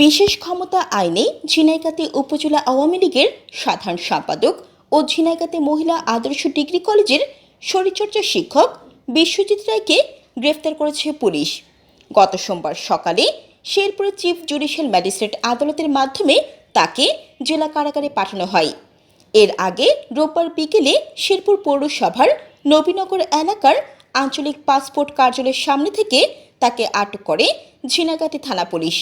বিশেষ ক্ষমতা আইনে ঝিনাইগাতি উপজেলা আওয়ামী লীগের সাধারণ সম্পাদক ও ঝিনাইগাতি মহিলা আদর্শ ডিগ্রি কলেজের শরীরচর্চা শিক্ষক বিশ্বজিৎ রায়কে গ্রেফতার করেছে পুলিশ। গত সোমবার সকালে শেরপুর চিফ জুডিশিয়াল ম্যাজিস্ট্রেট আদালতের মাধ্যমে তাকে জেলা কারাগারে পাঠানো হয়। এর আগে রোববার বিকেলে শেরপুর পৌরসভার নবীনগর এলাকার আঞ্চলিক পাসপোর্ট কার্যালয়ের সামনে থেকে তাকে আটক করে ঝিনাগাতি থানা পুলিশ।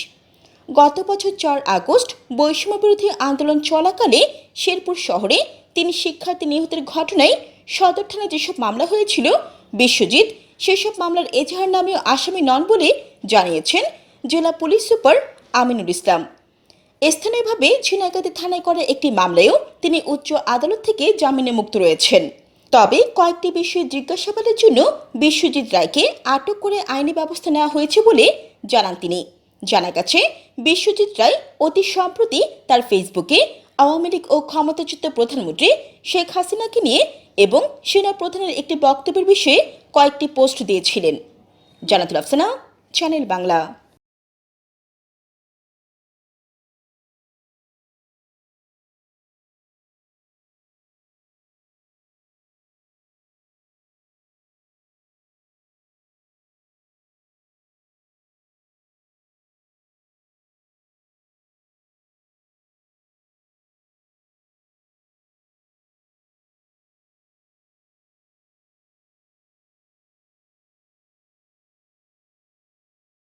গত বছর চার আগস্ট বৈষম্য বিরোধী আন্দোলন চলাকালে শেরপুর শহরে তিনি শিক্ষার্থী নিহতের ঘটনায় সদর থানায় যেসব মামলা হয়েছিল, বিশ্বজিৎ সেসব মামলার এজাহার নামেও আসামি নন বলে জানিয়েছেন জেলা পুলিশ সুপার আমিনুল ইসলাম। স্থানীয়ভাবে ঝিনাইগাতি থানায় করা একটি মামলায়ও তিনি উচ্চ আদালত থেকে জামিনে মুক্ত রয়েছেন। তবে কয়েকটি বিষয়ে জিজ্ঞাসাবাদের জন্য বিশ্বজিৎ রায়কে আটক করে আইনি ব্যবস্থা নেওয়া হয়েছে বলে জানান তিনি। জানা গেছে, বিশ্বজিৎ রায় অতি সম্প্রতি তার ফেসবুকে আওয়ামী লীগ ও ক্ষমতাচ্যুত প্রধানমন্ত্রী শেখ হাসিনাকে নিয়ে এবং সেনা প্রধানের একটি বক্তব্যের বিষয়ে কয়েকটি পোস্ট দিয়েছিলেন। জানাতুল আফসানা, চ্যানেল বাংলা।